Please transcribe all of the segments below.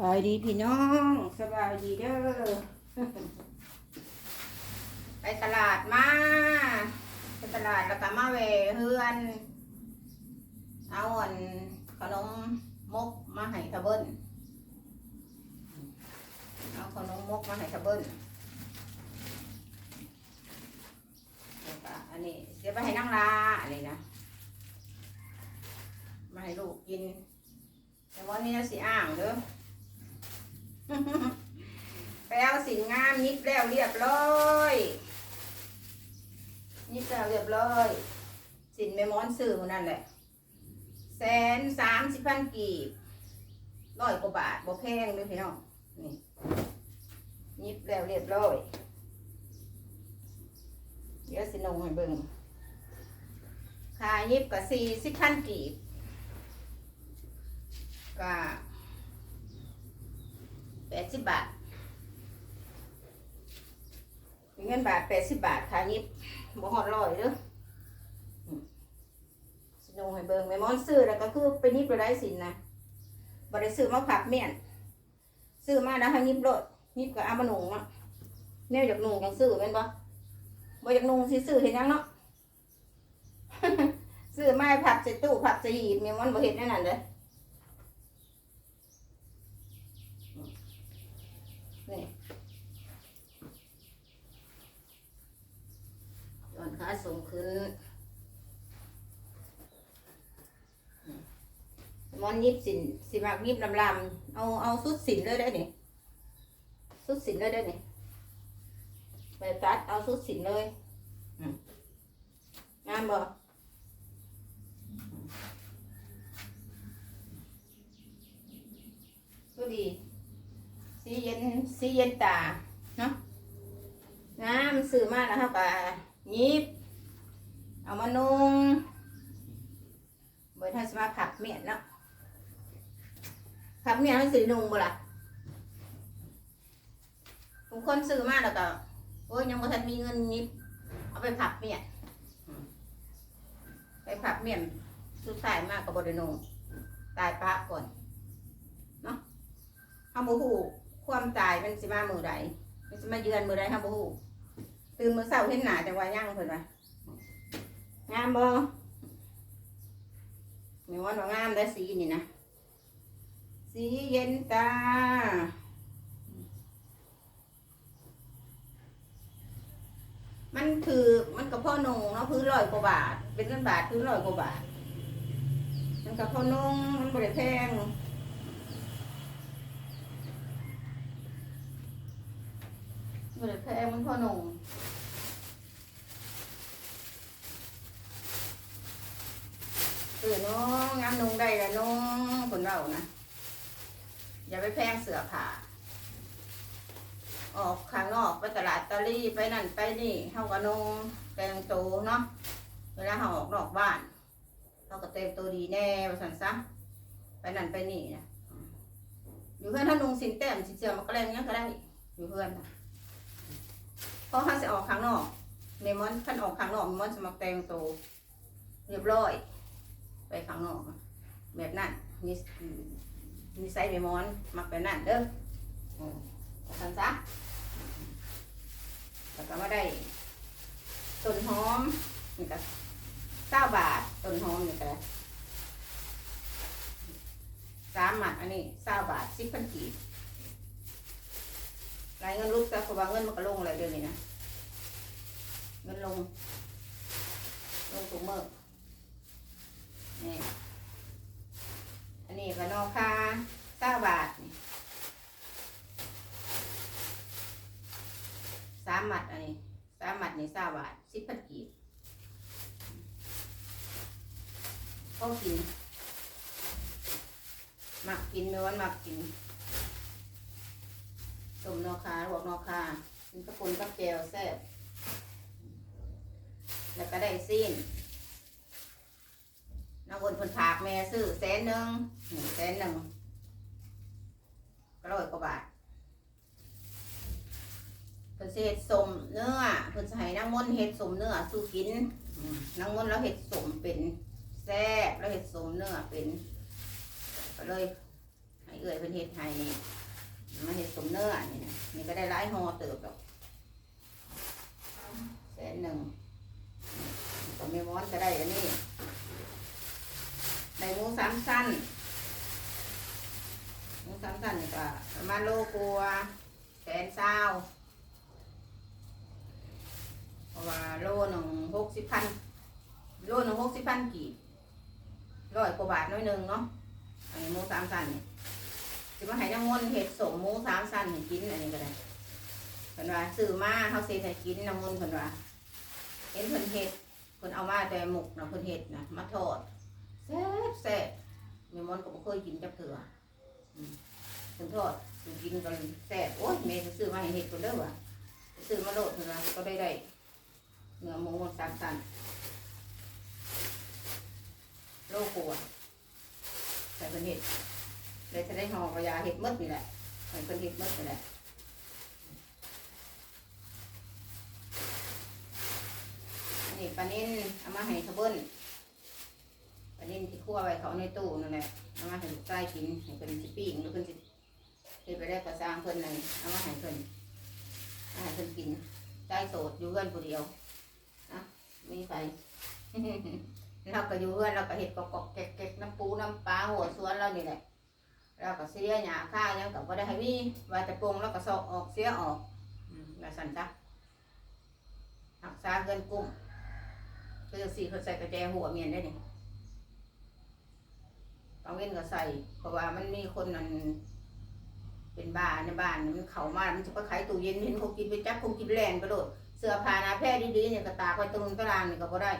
บายดีพี่น้องสบายดีเด้อไปตลาดมาไปตลาดแล้วก็มาแหวเฮือน เอาอันขนมมกมาให้ทะเบิ้ลเอาขนมมกมาให้ทะเบิ้ลแล้วก็อันนี้เดี๋ยวไปให้นั่งลาอันนี้นะมาให้ลูกกินแต่วันนี้นะสิอ่างเด้อ ไปเอาสินงามยิบแล้วเรียบร้อยยิบแล้วเรียบร้อย สินแม่ม้อนซื้อนนั่นแหละแสนสามสิบพันกีบร้อยกว่าบาทบ่แพงเด้วยพี่น้องนี่ยิบแล้วเรียบร้อยเดี๋ยวสินงให้เบิ่งคายิบกับสี่สิบพันกีบก็ ดสิบบาทเงินบาทแปดสิบบาทค่ายิบบ่หอดร้อยเด้อสนงให้เบิ่งแม่มอนซื้อแล้วก็คือไปยิบไปได้สินนะบ่ได้ซื้อมาผักเมี่ยน ซื้อมาแล้วให้ยิบโลดยิบก็เอามาหนุ่งอะแนวอยากหนุ่งจังซื้อแม่นบ่บ่อยากหนุ่งสิซื้อเห็นยังเนาะซื้อไม้ผักใส่ตู้ผักใส่หีบแม่มอนบ่เฮ็ดแน่นั่นเด้อ นี่ย้อนขาสูงขึ้นมอนยิบสินสิมากยิบลำลำเอาเอาสุดสินเลยได้เนี่ยสุดสินเลยได้เนี่ยไปตัดเอาสุดสินเลยงามบ่ก็ดี สีเย็นสีเย็นตาเนาะงามซื้อมาแล้วเขาก็ยิบเอามานุ่งเบ่ท่านสมาผักเมียนเนาะผักเมียนเขาสินุ่งบ่ล่ะบางคนซื้อมากแล้วก็โอ้ยยังบ่ทันมีเงินยิบเอาไปผักเมียนไปผักเมียนสุดท้ายมากก็บ่ได้นุ่งตายปะก่อนเฮาบ่ฮู้ ความตายมันสิมามื้อใดมันสิมาเยือนมื้อใดเฮาบ่ฮู้ตื่นมื้อเช้าเห็นหน้าจังว่ายังเพิ่นว่างามบ่มีวันว่างามได้สีนี่นะสีเย็นตามันคือมันก็พ่อนงเนาะพื้นร้อยกว่าบาท เป็นเงินบาทพื้นร้อยกว่าบาท มันก็พ่อนงมันบ่ได้แพง เงินแพงมันพอหนงเออน้องงามนุ่งได้ละน้องคนเรานะอย่าไปแพงเสือผ่าออกข้างนอกไปตลาดตะลี่ไปนั่นไปนี่เฮาก็นงแต่งตัวเนาะเวลาเราออกนอกบ้านเราก็เต็มตัวดีแน่ไปสั่นซะไปนั่นไปนี่นะอยู่เพื่อนถ้านุงสินแต้มสิเสือมันก็แรงยังก็ได้อยู่เพื่อนนะ ราะเขาจะออกข้างนอกเมมอนท่านออกข้างนอกเมมอนจะมาแต่งตัวเรียบร้อย ไปข้างนอก แบบนั้นนี่นี่ใส่เมมอนมักแบบนั้นเด้อทันซะแล้วก็มาได้ต้นหอมนี่ก็เก้าบาทต้นหอมนี่ก็สามหมัดอันนี้เก้าบาทสิบพันกีบ รายเงินรูปแต่เพราะว่าเงินมันก็ลงอะไรเดือนนี้นะเงินลง ลงถุงมือนี่อันนี้ก็นอคาเก้าบาทนี่สามหมัดอันนี้สามหมัดนี่เก้าบาทสิบพันกีบก็กินหมักกินไม่วันหมักกิน นอคาหัวกนอคาเป็นกระปุนกับแจวแซ่บแล้วก็ได้สิ้นน้ำบนผลผากแม่ซื้อแสนหนึ่งหนึ่งแสนหนึ่งกร้อยกว่าบาทเพิ่นเห็ดสมเนื้อเพิ่นให้นางมนต์เฮ็ดสมเนื้อสู้กินนางมนต์แล้วเฮ็ดสมเป็นแซ่บแล้วเฮ็ดสมเนื้อเป็นก็เลยให้เอื่อยเพิ่นเฮ็ดให้ มาเฮ็ดสมเนื้อนี่นะนี่ก็ได้หลายห่อเติบดอกแสนหนึ่งก็ไม่ม้อนก็ได้อันนี้ได้หมูสามสั้นหมูสามสั้นนี่ก็ประมาณโลกว่าแสนเศร้าเพราะว่าโลหนึ่งหกสิบพันโลหนึ่งหกสิบพันกี่ร้อยกว่าบาทน้อยหนึ่งเนาะอันนี้หมูสามสั้นนี่ จะมาให้น้ำมนต์เห็ดสมหมูสามสั้นให้กินอันนี้ก็ได้เพิ่นว่าซื้อมาเขาเสียให้กินน้ำมนต์เพิ่นว่าเห็นเพิ่นเห็ดเพิ่นเอามาแต่หมกนะเพิ่นเห็ดนะมาทอดแซ่บแซ่บแม่มอนก็บ่เคยกินจักเถื่ออืมเพิ่นทอดเพิ่นกินกันแซ่บโอ้ยแม่ซื้อมาให้เห็ดคนเด้อว่ะซื้อมาโลดเพิ่นว่าก็ได้ได้เนื้อหมูสามสั้นโลกัวาใส่เพิ่นเห็ด เลยจะได้ห่อกระยาเห็ดมดนี่แหละให้เพิ่นเห็ดมดนี่แหละอันนี้ปลานิ่นเอามาให้ขบเบิ้นปลานิ่นที่คั่วไว้เขาในตู้นั่นแหละเอามาให้ลูกใต้กินให้เพิ่นสิปิ้งหรือเพิ่นสิเฮ็ดไปได้กระซางเพิ่นเลยเอามาให้เพิ่นเอาให้เพิ่นกินใต้โสดอยู่เพื่อนผู้เดียวนะมีใครเราก็อยู่เพื่อนเราก็เห็ดกอกๆแกกๆน้ำปูน้ำปลาหัวสวนเรานี่แหละ เราก็เสียหยาข้ายังกับว่าได้ให้มีว่าจะปรุงแล้วก็สอกออกเสียออกอืมแล้วสั่นจ้ะหักษาเงินกุ้มก็จะสีเขาใส่กระแจหัวเมียนได้เนี่ยบางเว้นก็ใส่ เพราะว่ามันมีคนนั้นเป็นบ้าในบ้านมันเขามา มันจะไปขายตู้เย็นเห็นเขากินไปจับคงกินแลนไปโดดเสื้อผ้านาแพร่ดีๆเนี่ยก็ตากไว้ตรงตารางเนี่ยก็บ่ได้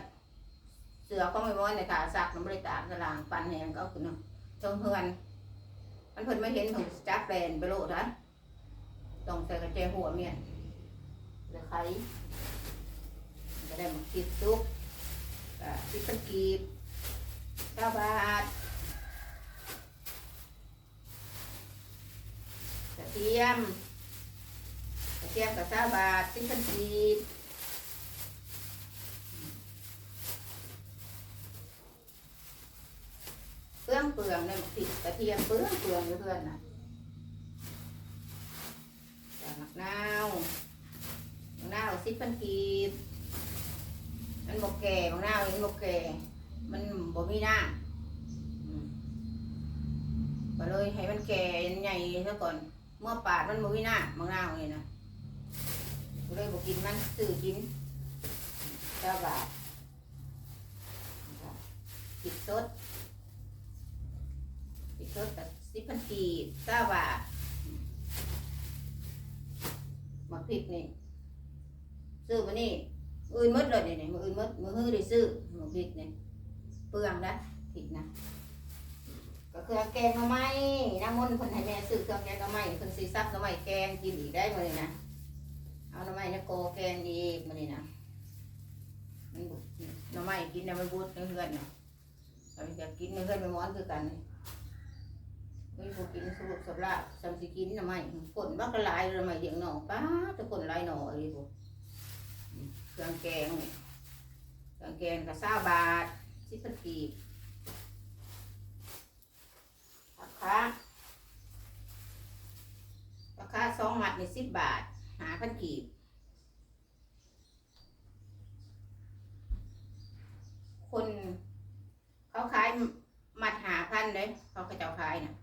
เสื้อก็ไม่ม้อนในขาซักนไม่ได้ตากตารางปันแหงก็เอาขึ้นเนาะเทิงเฮือน มันเพิ่นไม่เห็นของจับแลนไปโลดนะต้องใส่กระแจหัวเมียนเลยไขมันก็ได้มาคิดซุกอ่าสิบเป็นกีบเก้าบาทกระเทียมกระเทียมกับเก้าบาทสิบเป็นกีบ เปลืองเปลืองเลยติดกระเทียมเปลืองเปลืองเพื่อนนะแต่มะนาวมะนาวสิป็นกีบมันบกแก่บางหน้ามันบกแก่ มันบ่มีหน้าอืมก็เลยให้มันแก่ใหญ่ซะก่อน เมื่อปาดมันบ่มีหน้าบางหน้าเลยนะก็เลยบ่กินมันซื้อกินเก้าบาทติดสด ติดสดกับสิบพันกีบเก้าบาทหมักพริกนี่ซื้อมานี่อื่นมดเลยเนี่ยมืออื่นมดมือฮื้อได้ซื้อหมูพริกนี่เปลืองนะผิดนะก็คือแกงหน่อไม้น้ำมันคนให้แม่ซื้อเครื่องแกงหน่อไม้คนสีซับหน่อไม้แกงกินอีกได้มาเลยนะเอาหน่อไม้เนี่ยโกแกงอีกมาเลยนะมันบุหน่อไม้กินนะมันบูดนเพื่อนนะเราจะกินนเพื่อนไปม้อนคือกันไม่บูกินสรุปสำลับสัมสิกินหน่อไม้ผลบักกะลายหน่อไมเดียงหน่อป้าทุกคนลายหน่อเลยพวกเครื่องแกงเครื่องแกงก็ซาบาทสิบกีบราคาราคาสองหมัดในสิบบาทหาพันกีบ คนเขาขายหมัดหาพันเลยเขาก็จะขายนะ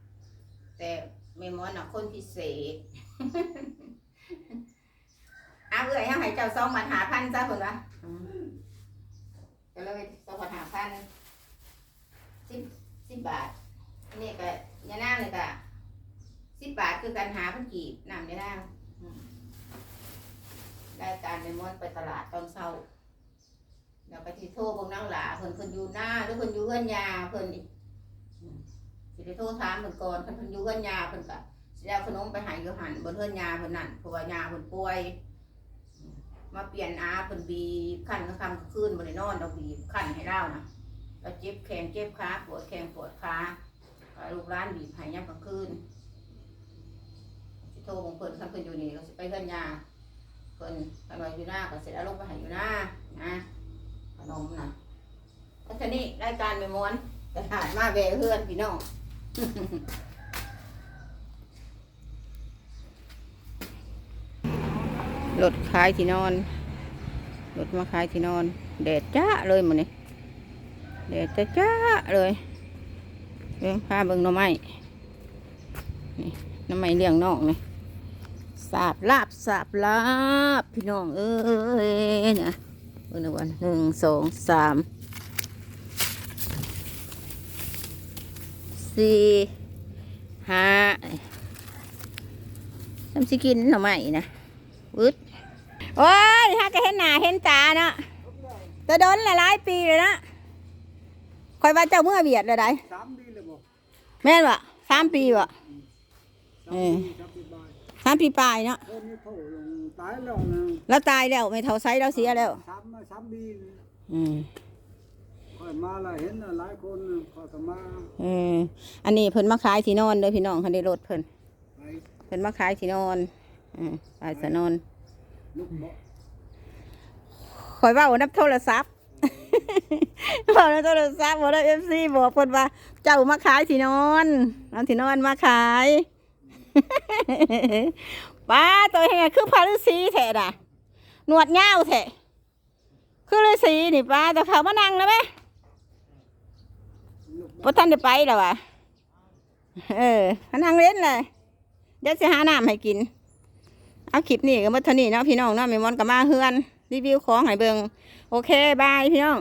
แต่เมมอนน่ะ คนพิเศษอาเอื้อยยังให้เจ้าซองมาหาพันจ้าคนวะก็เลยซองมาหาพันสิบสิบบาทอันนี่ก็ยานั่งเลยก็สิบบาทคือการหาพันกีบนำยานั่งอืมได้การในม้วนไปตลาดตอนเช้าแล้วก็ที่โทรพวกนั่งหลาเพิ่นเพิ่นอยู่หน้าหรือเพิ่นอยู่เฮือนยาเพิ่นนี่อืมสิได้โทรถามเพิ่นก่อนเพิ่นเพิ่นอยู่เฮือนยาเพิ่นก็ สิได้เอาขนมไปหายอยู่หันบนเฮือนยาเพิ่นนั่นเพราะว่ายาเพิ่นป่วย มาเปลี่ยนอาเป็นบีขั้นก็คำคืนบริโนอนเราบีขั้นให้เล่านะเราเจ็บแขนเจ็บขาปวดแขนปวดขาลูกร้านบีบห้ยับกลางคืนโทรของเพิ่อนคันเพิ่นอยู่นี่ก็สิไปเพิ่อนยาเพิ่อนคันว่าอยู่หน้าก็เสร็จแล้วลงไปให้อยู่หน้านะขนมนะก็ทีนี้รายการไปม้วนตลาดมาแวเพื่อนพี่น้อง รถขายที่นอนรถมาขายที่นอนแดดจ้าเลยหมันนี่แดดจ้าจ้าเลยเบิ่งพาเบิ่งหน่อไม้นี่หน่อไม้เลี้ยงน้องนี่สาบลาบสาบลาบพี่น้องเอ้ยนะเบิ่งหนึ่งวันหนึ่งสองสามสี่ห้าทำสิกินหน่อไม้นะ วึดโอ้ยฮะก็เห็นหน้าเห็นตาเนาะแตะดนหลายๆปีเลยนะคอยว่าเจ้าเมื่อเบียดเลยได้สามดีเลยบ่แม่นวะสามปีวะสามเออดีครับพี่บายสามปีปลายเนาะเออนี่โถลงตายแล้วนะแล้วตายแล้วไม่เท่าไซส์แล้วเสียแล้วสามมาสามดีอืมค่อยมาแล้วเห็นหลายคนค่อยก็มาเอออันนี้เพิ่นมาขายที่นอนเด้อพี่น้องคันได้รถเพิ่นไปเพิ่นมาขายที่นอน อืมขายสนนลุกบ่คอยว่านับโทรศัพท์เว่านับโทรศัพท์บอกนับเอฟซีบอกเพิ่นว่า เจ้ามาขายที่นอนเอาที่นอนมาขายป้าตัวเฮงคือพาฤาษีแท้ด่ะหนวดยาวแท้คือฤาษีนี่ป้าแต่เขามานั่งแล้วไหมพอท่านได้ไปแล้ววะเออนั่งเล่นเลยเดี๋ยวจะหาน้ำให้กิน เอาคลิปนี้ก็มาเท่านี้เนาะพี่น้องเนาะแม่มอนก็มาเฮือนรีวิวของให้เบิงโอเคบายพี่น้อง